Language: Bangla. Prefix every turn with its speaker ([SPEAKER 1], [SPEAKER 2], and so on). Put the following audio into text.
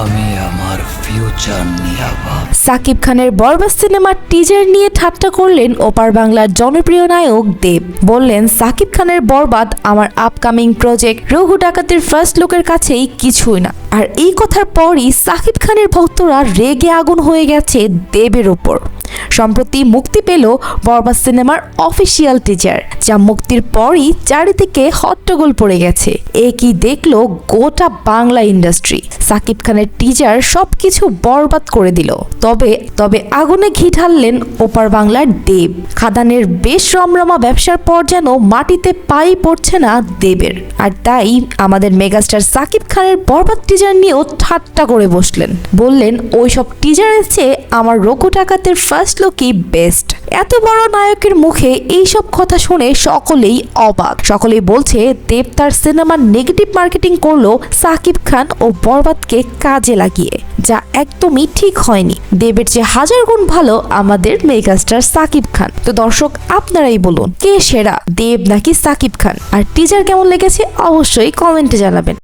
[SPEAKER 1] আমি আমার ফিউচার
[SPEAKER 2] সাকিব খানের বরবাদ সিনেমার টিজার নিয়ে ঠাট্টা করলেন ওপার বাংলার জনপ্রিয় নায়ক দেব। বললেন, সাকিব খানের বরবাদ আমার আপকামিং প্রজেক্ট রঘু ডাকাতের ফার্স্ট লুকের কাছেই কিছুই না। আর এই কথার পরই সাকিব খানের ভক্তরা রেগে আগুন হয়ে গেছে দেবের ওপর। সম্প্রতি মুক্তি পেল বরবাদ সিনেমার অফিসিয়াল টিজার যা মুক্তির পরই চারিদিকে হট্টগোল পড়ে গেছে। এ কি দেখল গোটা বাংলা ইন্ডাস্ট্রি সাকিব খানের টিজার সবকিছু বরবাদ করে দিল। তবে তবে আগুনে ঘি ঢাললেন ওপার বাংলার দেব। খাদানের বেশ রমরমা ব্যবসার পর যেন মাটিতে পাই পড়ছে না দেবের। আর তাই আমাদের মেগাস্টার সাকিব খানের বরবাদ টিজার নিয়েও ঠাট্টা করে বসলেন। বললেন, ওইসব টিজারের চেয়ে আমার রঘু ডাকাতের ফার্স্ট লুকই বেস্ট এত বড় নায়কের মুখে এইসব কথা শুনে সকলেই অবাক। সকলেই বলছে, দেব তার সিনেমার নেগেটিভ মার্কেটিং করল সাকিব খান ও বরবাদকে কাজে লাগিয়ে, যা একদমই ঠিক হয়নি। দেবের যে হাজার গুণ ভালো আমাদের মেগাস্টার সাকিব খান। তো দর্শক, আপনারাই বলুন, কে সেরা, দেব নাকি সাকিব খান? আর টিজার কেমন লেগেছে অবশ্যই কমেন্টে জানাবেন।